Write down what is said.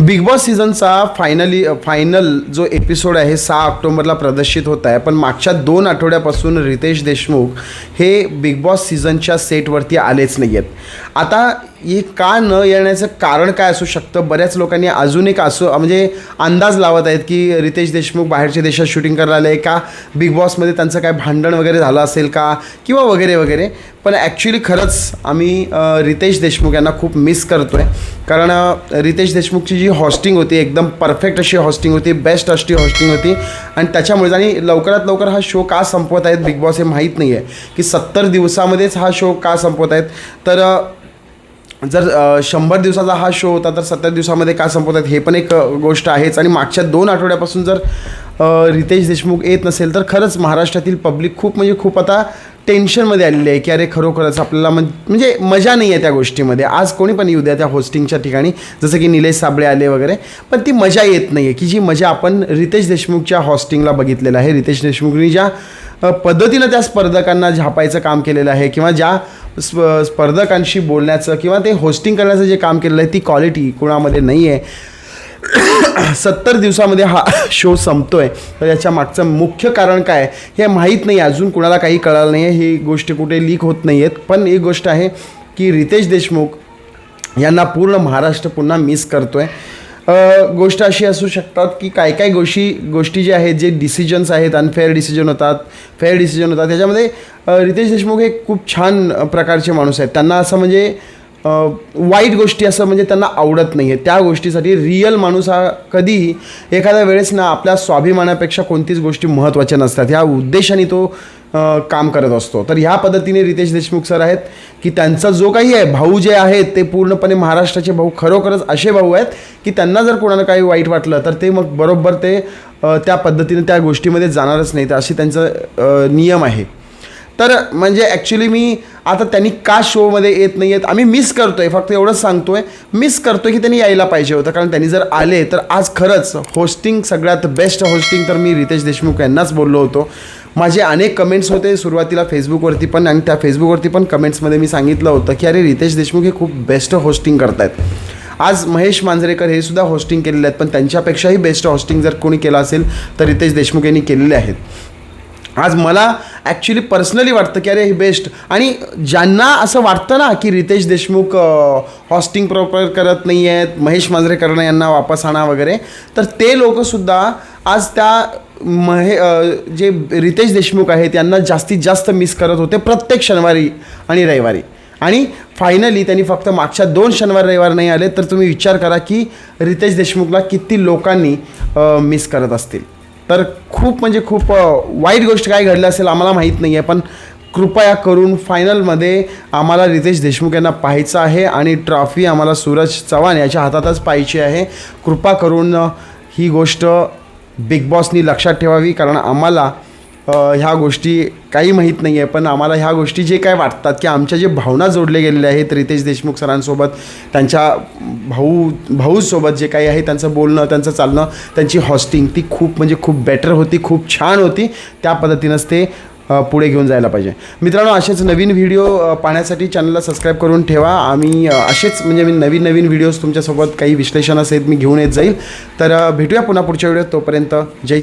Big boss सीझनचा finally final जो episode आहे सहा ऑक्टोबरला प्रदर्शित होत आहे. पण मागच्या दोन आठवड्यापासून रितेश देशमुख हे बिग बॉस सीझनच्या सेटवरती आलेच नाही आहेत आता हे का न येण्याचं कारण काय असू शकतं? बऱ्याच लोकांनी अजून एक असो म्हणजे अंदाज लावत आहेत की रितेश देशमुख बाहेरच्या देशात शूटिंग करायला आले का बिग बॉसमध्ये त्यांचं काय भांडण वगैरे झालं असेल का? किंवा वगैरे वगैरे. पण ॲक्च्युली खरंच आम्ही रितेश देशमुख यांना खूप मिस करतो आहे कारण रितेश देशमुखची जी हॉस्टिंग होती एकदम परफेक्ट अशी हॉस्टिंग होती बेस्ट अशी हॉस्टिंग होती. आणि त्याच्यामुळेच आणि लवकरात लवकर हा शो का संपवत आहेत बिग बॉस हे माहीत नाही आहे की सत्तर दिवसामध्येच हा शो का संपवत आहेत? तर जर शंभर दिवसाचा हा शो होता तर सत्तर दिवसामध्ये का संपवतात हे पण एक गोष्ट आहेच. आणि मागच्या दोन आठवड्यापासून जर रितेश देशमुख येत नसेल तर खरंच महाराष्ट्रातील पब्लिक खूप म्हणजे खूप आता टेन्शनमध्ये आलेली आहे की अरे खरोखरच आपल्याला म्हणजे मजा नाही आहे त्या गोष्टीमध्ये. आज कोणी पण येऊ द्या त्या होस्टिंगच्या ठिकाणी जसं की निलेश साबळे आले वगैरे पण ती मजा येत नाही आहे की जी मजा आपण रितेश देशमुखच्या हॉस्टिंगला बघितलेलं आहे. रितेश देशमुखनी ज्या पद्धतीनं त्या स्पर्धकांना झापायचं काम केलेलं आहे किंवा ज्या स्प स्पर्धकांशी बोलण्याचं किंवा ते होस्टिंग करण्याचं जे काम केलेलं आहे ती क्वालिटी कोणामध्ये नाही आहे सत्तर दिवसामध्ये हा शो संपतो आहे तर याच्या मागचं मुख्य कारण काय हे माहीत नाही. अजून कुणाला काही कळालं नाही आहे ही गोष्ट कुठे लीक होत नाही आहेत पण एक गोष्ट आहे की रितेश देशमुख यांना पूर्ण महाराष्ट्र पुन्हा मिस करतो आहे गोष्ट अशी असू शकतात की काय काय गोष्टी गोष्टी ज्या आहेत जे डिसिजन्स आहेत अनफेअर डिसिजन होतात फेअर डिसिजन होतात त्याच्यामध्ये रितेश देशमुख हे खूप छान प्रकारचे माणूस आहेत. त्यांना असं म्हणजे वाईट गोष्टी असं म्हणजे त्यांना आवडत नाही आहे त्या गोष्टीसाठी रिअल माणूस हा कधीही एखाद्या वेळेस ना आपल्या स्वाभिमानापेक्षा कोणतीच गोष्टी महत्त्वाच्या नसतात. ह्या उद्देशाने तो काम करत असतो. तर ह्या पद्धतीने रितेश देशमुख सर आहेत की त्यांचा जो काही आहे भाऊ जे आहेत ते पूर्णपणे महाराष्ट्राचे भाऊ खरोखरच असे भाऊ आहेत की त्यांना जर कोणाला काही वाईट वाटलं तर ते मग बरोबर ते त्या पद्धतीने त्या गोष्टीमध्ये जाणारच नाही तर अशी त्यांचं नियम आहे. तर म्हणजे ॲक्च्युली मी आता त्यांनी का शोमध्ये येत नाही आहेत आम्ही मिस करतो आहे फक्त एवढंच सांगतो आहे मिस करतो की त्यांनी यायला पाहिजे होतं. कारण त्यांनी जर आले तर आज खरंच होस्टिंग सगळ्यात बेस्ट होस्टिंग तर मी रितेश देशमुख यांनाच बोललो होतो. माझे अनेक कमेंट्स होते सुरुवातीला फेसबुकवरती पण आणि त्या फेसबुकवरती पण कमेंट्समध्ये मी सांगितलं होतं की अरे रितेश देशमुख हे खूप बेस्ट होस्टिंग करतायत. आज महेश मांजरेकर हे सुद्धा होस्टिंग केलेले आहेत पण त्यांच्यापेक्षाही बेस्ट होस्टिंग जर कोणी केलं असेल तर रितेश देशमुख यांनी केलेले आहेत. आज मला ॲक्च्युली पर्सनली वाटतं की अरे हे बेस्ट आणि ज्यांना असं वाटतं ना की रितेश देशमुख हॉस्टिंग प्रॉपर करत नाही आहेत महेश मांजरेकरांना यांना वापस आणा वगैरे तर ते लोकंसुद्धा आज त्या महे जे रितेश देशमुख आहेत यांना जास्तीत जास्त मिस करत होते प्रत्येक शनिवारी आणि रविवारी. आणि फायनली त्यांनी फक्त मागच्या दोन शनिवार रविवार नाही आले तर तुम्ही विचार करा की रितेश देशमुखला किती लोकांनी मिस करत असतील. तर खूप म्हणजे खूप वाईट गोष्ट काय घडली असेल आम्हाला माहीत नाही आहे पण कृपया करून फायनलमध्ये आम्हाला रितेश देशमुख यांना पाहायचं आहे आणि ट्रॉफी आम्हाला सूरज चव्हाण याच्या हातातच पाहायची आहे. कृपा करून ही गोष्ट बिग बॉसनी लक्षात ठेवावी कारण आम्हाला ह्या गोष्टी काही माहीत नाही आहे पण आम्हाला ह्या गोष्टी जे काय वाटतात की आमच्या जे भावना जोडले गेलेले आहेत रितेश देशमुख सरांसोबत त्यांच्या भाऊ भाऊसोबत जे काही आहे त्यांचं बोलणं त्यांचं चालणं त्यांची हॉस्टिंग ती खूप म्हणजे खूप बेटर होती खूप छान होती. त्या पद्धतीनंच ते पुढे घेऊन जायला पाहिजे. मित्रांनो असेच नवीन व्हिडिओ पाहण्यासाठी चॅनलला सबस्क्राईब करून ठेवा. आम्ही असेच म्हणजे मी नवीन नवीन व्हिडिओज तुमच्यासोबत काही विश्लेषण असेल मी घेऊन येत जाईल. तर भेटूया पुन्हा पुढच्या व्हिडिओत तोपर्यंत जय